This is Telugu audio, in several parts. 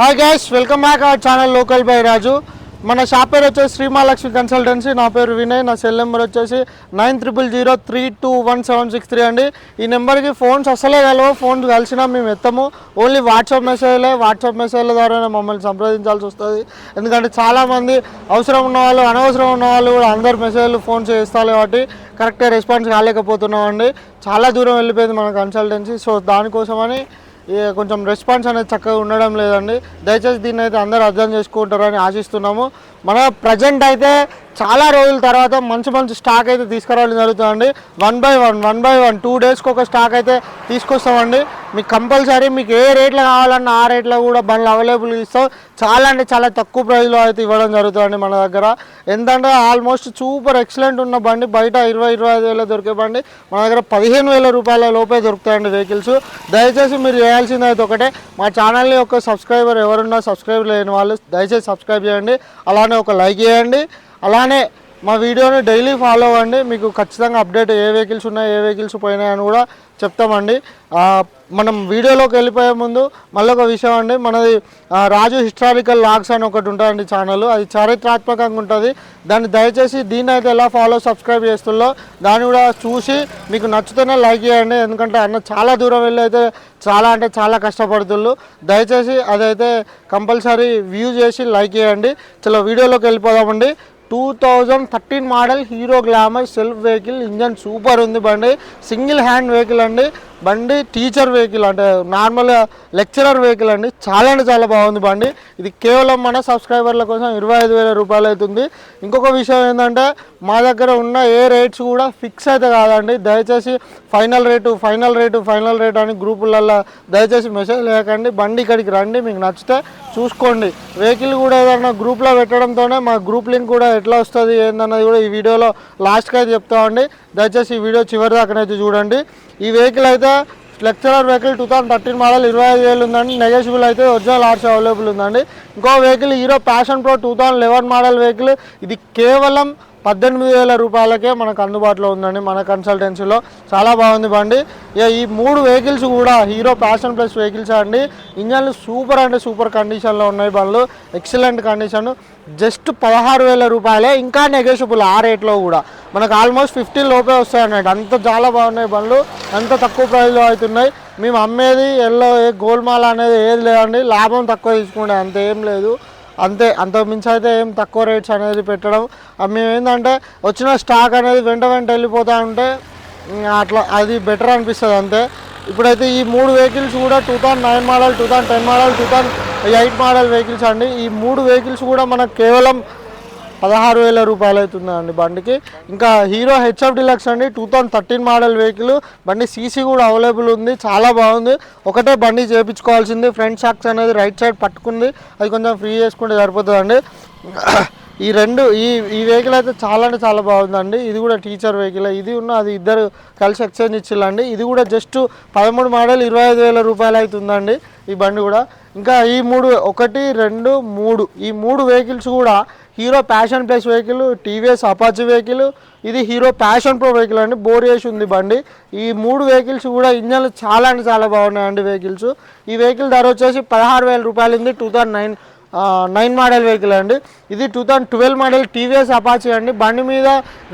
Hi guys welcome back our channel local by Raju మన షాప్ పేరు వచ్చేసి శ్రీమాలక్ష్మి కన్సల్టెన్సీ నా పేరు వినయ్ నా సెల్ నెంబర్ వచ్చేసి nine triple zero three two one seven six three అండి. ఈ నెంబర్కి ఫోన్స్ అసలే కలవు ఫోన్స్ కలిసినా మేము ఎత్తము. ఓన్లీ వాట్సాప్ మెసేజ్లే వాట్సాప్ మెసేజ్ల ద్వారానే మమ్మల్ని సంప్రదించాల్సి వస్తుంది. ఎందుకంటే చాలామంది అవసరం ఉన్న వాళ్ళు అనవసరం ఉన్న వాళ్ళు కూడా అందరు మెసేజ్లు ఫోన్స్ చేస్తారు కాబట్టి కరెక్ట్గా రెస్పాన్స్ కాలేకపోతున్నామండి. చాలా దూరం వెళ్ళిపోయింది మన కన్సల్టెన్సీ సో దానికోసమని కొంచెం రెస్పాన్స్ అనేది చక్కగా ఉండడం లేదండి. దయచేసి దీన్ని అయితే అందరూ అర్థం చేసుకుంటారని ఆశిస్తున్నాము. మన ప్రజెంట్ అయితే చాలా రోజుల తర్వాత మంచి మంచి స్టాక్ అయితే తీసుకురావడం జరుగుతుందండి. One by one one by one two డేస్కి ఒక స్టాక్ అయితే తీసుకొస్తామండి. మీకు కంపల్సరీ మీకు ఏ రేట్లో కావాలన్నా ఆ రేట్లో కూడా బండ్లు అవైలబుల్ ఇస్తాం. చాలా అంటే చాలా తక్కువ ప్రైస్లో అయితే ఇవ్వడం జరుగుతుందండి మన దగ్గర. ఎందుకంటే ఆల్మోస్ట్ సూపర్ ఎక్సలెంట్ ఉన్న బండి బయట ఇరవై ఇరవై ఐదు వేల దొరికే బండి. మన దగ్గర పదిహేను వేల రూపాయల లోపే దొరుకుతాయండి వెహికల్స్ దయచేసి మీరు చేయాల్సింది అయితే ఒకటే. మా ఛానల్ని ఒక సబ్స్క్రైబర్ ఎవరున్నా సబ్స్క్రైబ్ లేని వాళ్ళు దయచేసి సబ్స్క్రైబ్ చేయండి. అలా అలానే ఒక లైక్ చేయండి. అలానే మా వీడియోని డైలీ ఫాలో అవ్వండి. మీకు ఖచ్చితంగా అప్డేట్ ఏ వెహికల్స్ ఉన్నాయి ఏ వెహికల్స్ పోయినాయని కూడా చెప్తామండి. మనం వీడియోలోకి వెళ్ళిపోయే ముందు మళ్ళీ ఒక విషయం అండి. మనది రాజు హిస్టారికల్ లాగ్స్ అని ఒకటి ఉంటుందండి ఛానల్. అది చారిత్రాత్మకంగా ఉంటుంది. దాన్ని దయచేసి దీన్ని అయితే ఎలా ఫాలో సబ్స్క్రైబ్ చేస్తుందో దాన్ని కూడా చూసి మీకు నచ్చుతూనే లైక్ చేయండి. ఎందుకంటే అన్న చాలా దూరం వెళ్ళి అయితే చాలా అంటే చాలా కష్టపడుతుళ్ళు. దయచేసి అదైతే కంపల్సరీ వ్యూ చేసి లైక్ చేయండి. చలో వీడియోలోకి వెళ్ళిపోదామండి. Two thousand thirteen model Hero Glamour self vehicle engine super ఉంది బండి. సింగిల్ హ్యాండ్ వెహికల్ అండి. బండి టీచర్ వెహికల్ అంటే నార్మల్ లెక్చరర్ వెహికల్ అండి. చాలా అంటే చాలా బాగుంది బండి. ఇది కేవలం మన సబ్స్క్రైబర్ల కోసం ఇరవై ఐదు వేల రూపాయలు అవుతుంది. ఇంకొక విషయం ఏంటంటే మా దగ్గర ఉన్న ఏ రేట్స్ కూడా ఫిక్స్ అయితే కాదండి. దయచేసి final rate final rate final rate అని గ్రూపులలో దయచేసి మెసేజ్ లేకండి. బండి ఇక్కడికి రండి. మీకు నచ్చితే చూసుకోండి. వెహికల్ కూడా ఏదైనా గ్రూప్లో పెట్టడంతోనే మా గ్రూప్ లింక్ కూడా ఎట్లా వస్తుంది ఏందన్నది కూడా ఈ వీడియోలో లాస్ట్కి అయితే చెప్తామండి దయచేసి ఈ వీడియో చివరి దాకానైతే చూడండి. ఈ వెహికల్ అయితే lecturer vehicle two thousand thirteen model ఇరవై ఐదు వేలు ఉందండి నెగోషియబుల్ అయితే ఒరిజినల్ ఆర్ట్స్ అవైలబుల్ ఉందండి. ఇంకో vehicle Hero Passion Pro two thousand eleven model vehicle ఇది కేవలం పద్దెనిమిది వేల రూపాయలకే మనకు అందుబాటులో ఉందండి మన కన్సల్టెన్సీలో. చాలా బాగుంది బండి. ఇక ఈ మూడు వెహికల్స్ కూడా హీరో ప్యాషన్ ప్లస్ వెహికల్స్ అండి. ఇంజన్లు సూపర్ అంటే సూపర్ కండిషన్లో ఉన్నాయి బండ్లు. Excellent condition. జస్ట్ పదహారు వేల రూపాయలే ఇంకా నెగోషియబుల్ ఆ రేట్లో కూడా. మనకు ఆల్మోస్ట్ ఫిఫ్టీన్ లోపే వస్తాయన్నట్టు అంత చాలా బాగున్నాయి బండ్లు. అంత తక్కువ ప్రైస్లో అవుతున్నాయి. మేము అమ్మేది ఎల్లో ఏ గోల్మాల్ అనేది ఏది లేదండి. లాభం తక్కువ తీసుకుంటే అంత ఏం లేదు. అంతే అంత మించి అయితే ఏం తక్కువ రేట్స్ అనేది పెట్టడం. ఆ మేము ఏంటంటే వచ్చిన స్టాక్ అనేది వెంట వెంట వెళ్ళిపోతూ ఉంటే అట్లా అది బెటర్ అనిపిస్తుంది అంతే. ఇప్పుడైతే ఈ మూడు వెహికల్స్ కూడా two thousand nine model two thousand ten model two thousand eight model vehicles అండి. ఈ మూడు వెహికల్స్ కూడా మనకు కేవలం పదహారు వేల రూపాయలు అవుతుందండి బండికి? ఇంకా హీరో హెచ్ఎఫ్ డిలక్స్ అండి two thousand thirteen model vehicle. బండి సీసీ కూడా అవైలబుల్ ఉంది చాలా బాగుంది. ఒకటే బండి చేయించుకోవాల్సింది ఫ్రంట్ షాక్స్ అనేది రైట్ సైడ్ పట్టుకుంది అది కొంచెం ఫ్రీ చేసుకుంటే సరిపోతుందండి. ఈ రెండు ఈ ఈ వెహికల్ అయితే చాలా అంటే చాలా బాగుందండి. ఇది కూడా టీచర్ వెహికల్ ఇది ఉన్న అది ఇద్దరు కలిసి ఎక్స్చేంజ్ ఇచ్చిల్లండి. ఇది కూడా జస్ట్ పదమూడు మోడల్ ఇరవై ఐదు వేల రూపాయలు అవుతుందండి ఈ బండి కూడా. ఇంకా ఈ మూడు ఒకటి రెండు మూడు ఈ మూడు వెహికల్స్ కూడా Hero Passion Plus vehicle TVS Apache vehicle ఇది హీరో ప్యాషన్ ప్రో వెహికల్ అండి. బోర్ చేసి ఉంది బండి. ఈ మూడు వెహికల్స్ కూడా ఇంజన్లు చాలా అంటే చాలా బాగున్నాయండి వెహికల్స్. ఈ వెహికల్ ధర వచ్చేసి పదహారు వేల రూపాయలు. ఉంది two thousand nine nine model vehicle అండి. ఇది two thousand twelve model TVS Apache అండి. బండి మీద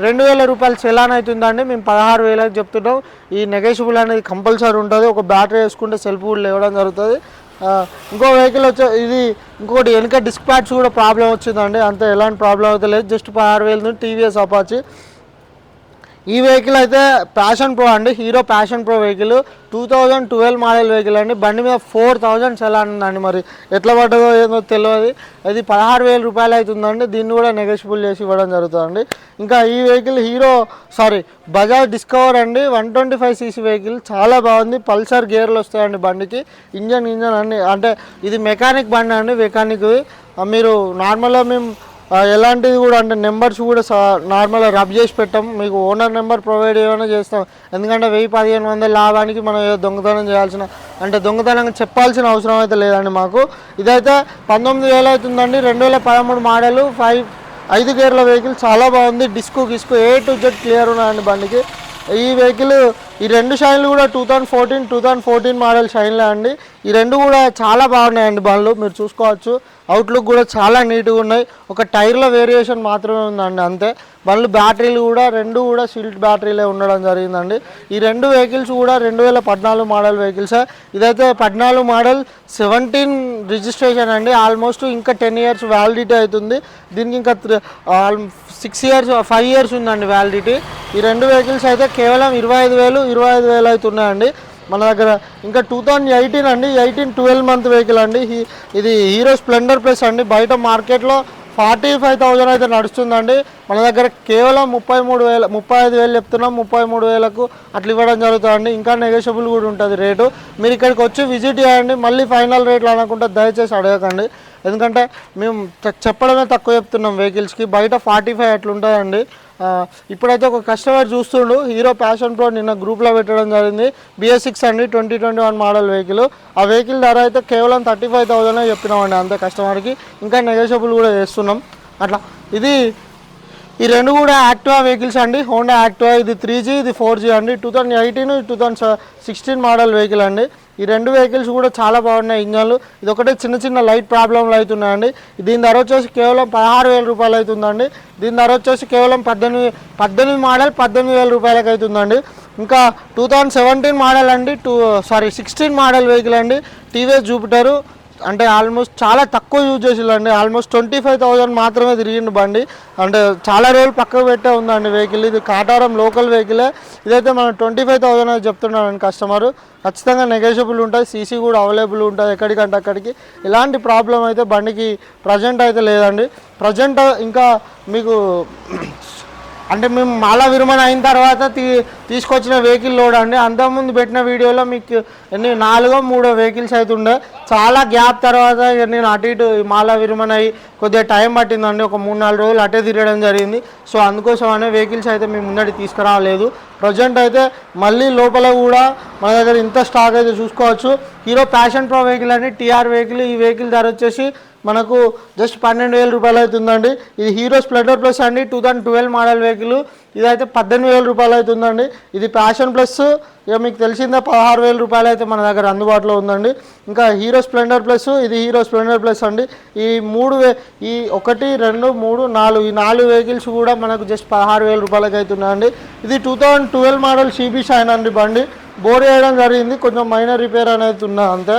రెండు వేల రూపాయలు సెలాన్ అవుతుందండి. మేము పదహారు వేలకు చెప్తున్నాం ఈ నెగోషియబుల్ అనేది కంపల్సరీ ఉంటుంది. ఒక బ్యాటరీ వేసుకుంటే సెల్ఫ్ కూడా లేవడం జరుగుతుంది. ఇంకో వెహికల్ వచ్చే ఇది ఇంకోటి వెనుక డిస్క్ ప్యాడ్స్ కూడా ప్రాబ్లం వచ్చిందండి. అంతే ఎలాంటి ప్రాబ్లం అయితే లేదు. జస్ట్ ఆరు వేలు టీవీఎస్ అపాచి ఈ వెహికల్ అయితే ప్యాషన్ ప్రో అండి. Hero Passion Pro vehicle. Two thousand twelve model vehicle అండి. బండి మీద ఫోర్ థౌజండ్ సెలాన్ ఉందండి మరి. ఎట్లా పడ్డదో ఏదో తెలియదు అది పదహారు వేల రూపాయలు అవుతుందండి. దీన్ని కూడా నెగోషియబుల్ చేసి ఇవ్వడం జరుగుతుందండి. ఇంకా ఈ vehicle Hero sorry Bajaj Discover అండి. One twenty five CC vehicle. చాలా బాగుంది. పల్సర్ గేర్లు వస్తాయండి బండికి. ఇంజన్ ఇంజన్ అన్ని. అంటే ఇది మెకానిక్ బండి అండి. మెకానిక్ మీరు నార్మల్గా మేము ఎలాంటిది కూడా అంటే నెంబర్స్ కూడా నార్మల్గా రబ్ చేసి పెట్టాం. మీకు ఓనర్ నెంబర్ ప్రొవైడ్ ఏమైనా చేస్తాం. ఎందుకంటే వెయ్యి పదిహేను వందల లాభానికి మనం ఏదో దొంగతనం చేయాల్సిన అంటే దొంగతనం చెప్పాల్సిన అవసరం అయితే లేదండి మాకు. ఇదైతే పంతొమ్మిది వేలు అవుతుందండి. రెండు వేల పదమూడు మోడలు ఫైవ్ ఐదు గేర్ల వెహికల్ చాలా బాగుంది. డిస్కు గిస్కు ఏ టు జెడ్ క్లియర్ ఉన్నాయండి బండికి. ఈ వెహికల్ ఈ రెండు షైన్లు కూడా two thousand fourteen two thousand fourteen model షైన్లే అండి. ఈ రెండు కూడా చాలా బాగున్నాయండి బండ్లు మీరు చూసుకోవచ్చు. అవుట్లుక్ కూడా చాలా నీట్గా ఉన్నాయి. ఒక టైర్ల వేరియేషన్ మాత్రమే ఉందండి అంతే. బండ్లు బ్యాటరీలు కూడా రెండు కూడా సిల్ట్ బ్యాటరీలే ఉండడం జరిగిందండి. ఈ రెండు వెహికల్స్ కూడా రెండు వేల పద్నాలుగు మోడల్ వెహికల్స్. ఇదైతే పద్నాలుగు మోడల్ సెవెంటీన్ రిజిస్ట్రేషన్ అండి. ఆల్మోస్ట్ ఇంకా టెన్ ఇయర్స్ వ్యాలిడిటీ అవుతుంది. దీనికి ఇంకా సిక్స్ ఇయర్స్ ఫైవ్ ఇయర్స్ ఉందండి వ్యాలిడిటీ. ఈ రెండు వెహికల్స్ అయితే కేవలం ఇరవై ఐదు వేలు ఇరవై ఐదు వేలు అవుతున్నాయండి. మన దగ్గర ఇంకా టూ థౌజండ్ ఎయిటీన్ అండి ఎయిటీన్ ట్వెల్వ్ మంత్ వెహికల్ అండి. హీ- ఇది హీరో స్ప్లెండర్ ప్లస్ అండి. బయట మార్కెట్లో ఫార్టీ ఫైవ్ థౌజండ్ అయితే నడుస్తుందండి. మన దగ్గర కేవలం ముప్పై మూడు వేల ముప్పై ఐదు వేలు చెప్తున్నాం. ముప్పై మూడు వేలకు అట్లా ఇవ్వడం జరుగుతుందండి. ఇంకా నెగోషియబుల్ కూడా ఉంటుంది రేటు. మీరు ఇక్కడికి వచ్చి విజిట్ చేయండి. మళ్ళీ ఫైనల్ రేట్లు అనకుండా దయచేసి అడగకండి. ఎందుకంటే మేము చెప్పడమే తక్కువ చెప్తున్నాం వెహికల్స్కి. బయట ఫార్టీ ఫైవ్ అట్లా ఉంటుందండి. ఇప్పుడైతే ఒక కస్టమర్ చూస్తుండు. హీరో ప్యాషన్ ప్రో నిన్న గ్రూప్లో పెట్టడం జరిగింది. బిఎస్ సిక్స్ అండి twenty twenty one model vehicle ఆ వెహికల్ ధర అయితే కేవలం థర్టీ ఫైవ్ థౌసండ్ చెప్పినామండి అంతే కస్టమర్కి. ఇంకా నెగోషియబుల్ కూడా చేస్తున్నాం. అట్లా. ఇది ఈ రెండు కూడా యాక్టివా వెహికల్స్ అండి. Honda Activa. ఇది త్రీ జీ ఇది ఫోర్ జీ అండి. Two thousand eighteen two thousand sixteen model vehicle అండి. ఈ రెండు వెహికల్స్ కూడా చాలా బాగున్నాయి. ఇంజన్లు. ఇది ఒకటే చిన్న చిన్న లైట్ ప్రాబ్లంలు అవుతున్నాయండి. దీని ధర వచ్చేసి కేవలం పదహారు వేల రూపాయలు అవుతుందండి. దీని ధర వచ్చేసి కేవలం పద్దెనిమిది పద్దెనిమిది మోడల్ పద్దెనిమిది వేల రూపాయలకి అవుతుందండి. ఇంకా టూ థౌజండ్ సెవెంటీన్ మోడల్ అండి. Two sorry sixteen model vehicle అండి. TVS Jupiter. అంటే ఆల్మోస్ట్ చాలా తక్కువ యూజ్ చేసిండండి ఆల్మోస్ట్ ట్వంటీ ఫైవ్ థౌజండ్ మాత్రమే తిరిగిండు బండి. అంటే చాలా రోజులు పక్కకు పెట్టే ఉందండి వెహికల్. ఇది కాటారం లోకల్ వెహికలే. ఇదైతే మనం ట్వంటీ ఫైవ్ థౌజండ్ అని చెప్తున్నానండి కస్టమర్. ఖచ్చితంగా నెగోషియబుల్ ఉంటుంది సీసీ కూడా అవైలబుల్ ఉంటుంది ఎక్కడికంటే అక్కడికి. ఇలాంటి ప్రాబ్లం అయితే బండికి ప్రజెంట్ అయితే లేదండి. ప్రజెంట్ ఇంకా మీకు అంటే మేము మాల విరమణ అయిన తర్వాత తీ తీసుకొచ్చిన వెహికల్ లోడ్ అండి. అంతకుముందు పెట్టిన వీడియోలో మీకు ఎన్ని నాలుగో మూడో వెహికల్స్ అయితే ఉండే. చాలా గ్యాప్ తర్వాత నేను అటు ఇటు మాలా మాల విరమణ అయ్యి కొద్దిగా టైం పట్టిందండి. ఒక మూడు నాలుగు రోజులు అటే తిరగడం జరిగింది. సో అందుకోసం అనే వెహికల్స్ అయితే మేము ముందడి తీసుకురాలేదు. ప్రజెంట్ అయితే మళ్ళీ లోపల కూడా మన దగ్గర ఇంత స్టాక్ అయితే చూసుకోవచ్చు. హీరో ప్యాషన్ ప్రో వెహికల్ అని టీఆర్ వెహికల్ ఈ వెహికల్ ధర వచ్చేసి మనకు జస్ట్ పన్నెండు వేల రూపాయలు అవుతుందండి. ఇది హీరో స్ప్లెండర్ ప్లస్ అండి. Two thousand twelve model vehicle ఇదైతే పద్దెనిమిది వేల రూపాయలు అవుతుందండి. ఇది ప్యాషన్ ప్లస్ ఇక మీకు తెలిసిందే పదహారు వేల రూపాయలు అయితే మన దగ్గర అందుబాటులో ఉందండి. ఇంకా హీరో స్ప్లెండర్ ప్లస్ ఇది హీరో స్ప్లెండర్ ప్లస్ అండి. ఈ మూడు ఈ ఒకటి రెండు మూడు నాలుగు ఈ నాలుగు వెహికల్స్ కూడా మనకు జస్ట్ పదహారు వేల రూపాయలకి అవుతున్నాయండి. ఇది two thousand twelve model CB Shine అండి బండి. బోర్ వేయడం జరిగింది. కొంచెం మైనర్ రిపేర్ అనేది ఉన్నా అంతే.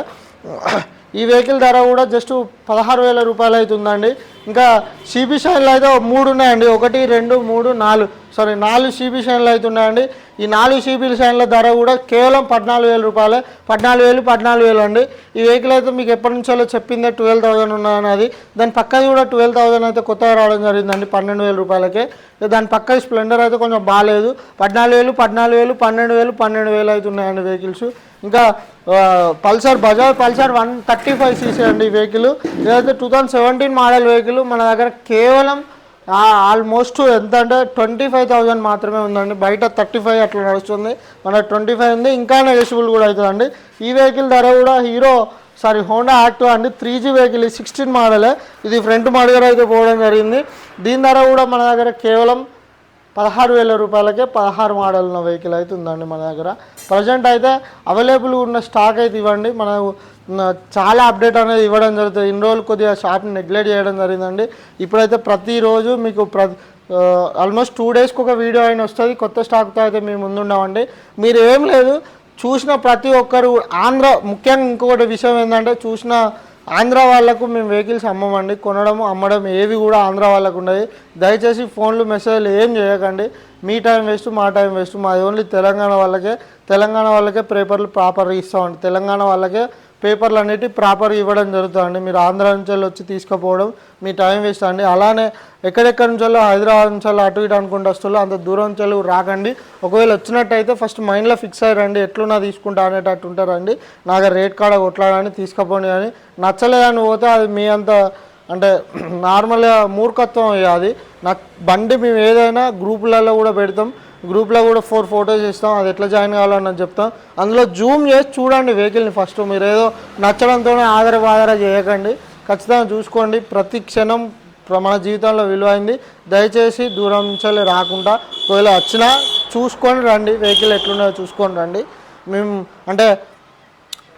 ఈ వెహికల్ ధర కూడా జస్ట్ పదహారు వేల రూపాయలు అవుతుందండి. ఇంకా సిబి షైన్లో అయితే మూడు ఉన్నాయండి. ఒకటి రెండు మూడు నాలుగు. సారీ నాలుగు సిబి షైన్లు అవుతున్నాయండి ఈ నాలుగు సిబి షైన్ల ధర కూడా కేవలం పద్నాలుగు వేల రూపాయలే. పద్నాలుగు వేలు పద్నాలుగు వేలు అండి. ఈ వెహికల్ అయితే మీకు ఎప్పటి నుంచో చెప్పిందే ట్వెల్వ్ థౌసండ్ ఉన్నది దాని పక్కది కూడా ట్వెల్వ్ థౌసండ్ అయితే కొత్తగా రావడం జరిగిందండి పన్నెండు వేల రూపాయలకే. దాని పక్క స్ప్లెండర్ అయితే కొంచెం బాగాలేదు పద్నాలుగు వేలు పద్నాలుగు వేలు పన్నెండు వేలు పన్నెండు వేలు అవుతున్నాయండి వెహికల్స్ ఇంకా Pulsar Bajaj Pulsar one thirty five CC అండి ఈ వెహికల్ ఇదైతే two thousand seventeen model vehicle మన దగ్గర కేవలం ఆల్మోస్ట్ ఎంత అంటే ట్వంటీ ఫైవ్ థౌజండ్ మాత్రమే ఉందండి. బయట థర్టీ ఫైవ్ అట్లా నడుస్తుంది. మన ట్వంటీ ఫైవ్ ఉంది ఇంకా నెగోషియబుల్ కూడా అవుతుందండి. ఈ వెహికల్ ధర కూడా హీరో సారీ హోండా యాక్టివ్ అండి. త్రీ జీ వెహికల్ సిక్స్టీన్ మోడలే ఇది ఫ్రంట్ మోడల్ అయితే పోవడం జరిగింది. దీని ధర కూడా మన దగ్గర కేవలం పదహారు వేల రూపాయలకే పదహారు మోడల్ ఉన్న వెహికల్ అయితే ఉందండి మన దగ్గర. ప్రజెంట్ అయితే అవైలబుల్ ఉన్న స్టాక్ అయితే ఇవ్వండి. మన చాలా అప్డేట్ అనేది ఇవ్వడం జరుగుతుంది. ఇన్ని రోజులు కొద్దిగా షాప్ని నెగ్లెక్ట్ చేయడం జరిగిందండి. ఇప్పుడైతే ప్రతిరోజు మీకు ప్ర ఆల్మోస్ట్ టూ డేస్కి ఒక వీడియో అయిన వస్తుంది. కొత్త స్టాక్తో అయితే మేము ముందున్నామండి మీరు ఏం లేదు చూసిన ప్రతి ఒక్కరు ఆంధ్ర ముఖ్యంగా ఇంకొకటి విషయం ఏంటంటే చూసిన ఆంధ్ర వాళ్ళకు మేము వెహికల్స్ అమ్మమండి. కొనడం అమ్మడం ఏవి కూడా ఆంధ్ర వాళ్ళకు ఉండదు. దయచేసి ఫోన్లు మెసేజ్లు ఏం చేయకండి. మీ టైం వేస్ట్ మా టైం వేస్ట్ మాది ఓన్లీ తెలంగాణ వాళ్ళకే. తెలంగాణ వాళ్ళకే పేపర్లు ప్రాపర్గా ఇస్తామండి. తెలంగాణ వాళ్ళకే పేపర్లు అనేవి ప్రాపర్ ఇవ్వడం జరుగుతుందండి. మీరు ఆంధ్ర నుంచి వెళ్ళి వచ్చి తీసుకుపోవడం మీ టైం వేస్ట్ అండి. అలానే ఎక్కడెక్కడి నుంచో హైదరాబాద్ నుంచి అటు ఇటు అనుకుంటూ వస్తుందో అంత దూరం నుంచి రాకండి. ఒకవేళ వచ్చినట్టయితే ఫస్ట్ మైండ్లో ఫిక్స్ అయ్యారండి ఎట్లున్నా తీసుకుంటా అనేటట్టు ఉంటారండి. నాకు రేట్ కాడ కొట్లాడని తీసుకుపోండి అని. నచ్చలేదని పోతే అది మీ అంత అంటే నార్మల్గా మూర్ఖత్వం అది. నాకు బండి మేము ఏదైనా గ్రూపులలో కూడా పెడతాం. గ్రూప్లో కూడా ఫోర్ ఫొటోస్ ఇస్తాం. అది ఎట్లా జాయిన్ కావాలని చెప్తాం. అందులో జూమ్ చేసి చూడండి వెహికల్ని ఫస్ట్. మీరు ఏదో నచ్చడంతోనే ఆధార బాధార చేయకండి. ఖచ్చితంగా చూసుకోండి. ప్రతి క్షణం మన జీవితంలో విలువైంది. దయచేసి దూరం నుంచి రాకుండా ఒకవేళ వచ్చినా చూసుకొని రండి. వెహికల్ ఎట్లున్నాయో చూసుకొని రండి. మేము అంటే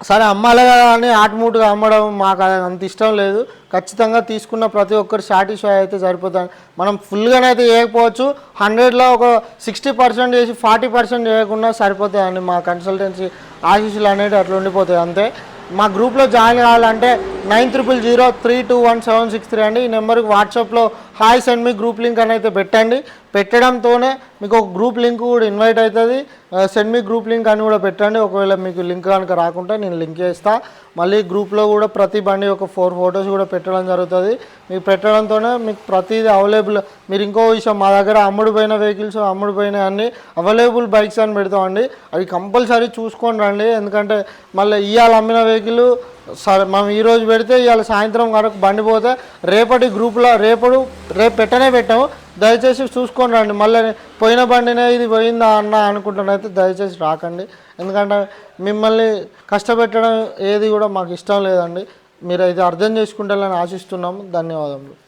సరే అమ్మాలి కదా అని ఆటమూటుగా అమ్మడం మాకు అది అంత ఇష్టం లేదు. ఖచ్చితంగా తీసుకున్న ప్రతి ఒక్కరు సాటిస్ఫై అయితే సరిపోతుంది మనం ఫుల్గానైతే చేయకపోవచ్చు. హండ్రెడ్లో ఒక సిక్స్టీ పర్సెంట్ చేసి ఫార్టీ పర్సెంట్ చేయకుండా సరిపోతాయండి మా కన్సల్టెన్సీ ఆశీస్సులు అనేవి అట్లా ఉండిపోతాయి. అంతే. మా గ్రూప్లో జాయిన్ కావాలంటే nine triple zero three two one seven six three అండి. ఈ నెంబర్కి వాట్సాప్లో hi send me group link అని అయితే పెట్టండి. పెట్టడంతోనే మీకు ఒక గ్రూప్ లింక్ కూడా ఇన్వైట్ అవుతుంది. సెండ్ మీ గ్రూప్ లింక్ అని కూడా పెట్టండి. ఒకవేళ మీకు లింక్ కనుక రాకుంటే నేను లింక్ చేస్తా. మళ్ళీ గ్రూప్లో కూడా ప్రతి బండి ఒక ఫోర్ ఫొటోస్ కూడా పెట్టడం జరుగుతుంది. మీకు పెట్టడంతోనే మీకు ప్రతిదీ అవైలబుల్ మీరు ఇంకో విషయం మా దగ్గర అమ్ముడుపోయిన వెహికల్స్ అమ్ముడుపోయిన అన్ని అవైలబుల్ బైక్స్ అని పెడతామండి. అవి కంపల్సరీ చూసుకొని రండి. ఎందుకంటే మళ్ళీ ఇవాళ అమ్మిన వెహికల్ సరే మనం ఈరోజు పెడితే ఇవాళ సాయంత్రం కనుక బండి పోతే రేపటి గ్రూప్లో రేపడు రేపు పెట్టనే పెట్టాము. దయచేసి చూసుకొని రండి. మళ్ళీ పోయిన బండినే ఇది పోయిందా అన్న అనుకుంటున్నైతే దయచేసి రాకండి. ఎందుకంటే మిమ్మల్ని కష్టపెట్టడం ఏది కూడా మాకు ఇష్టం లేదండి. మీరు అయితే అర్థం చేసుకుంటారని ఆశిస్తున్నాము. ధన్యవాదములు.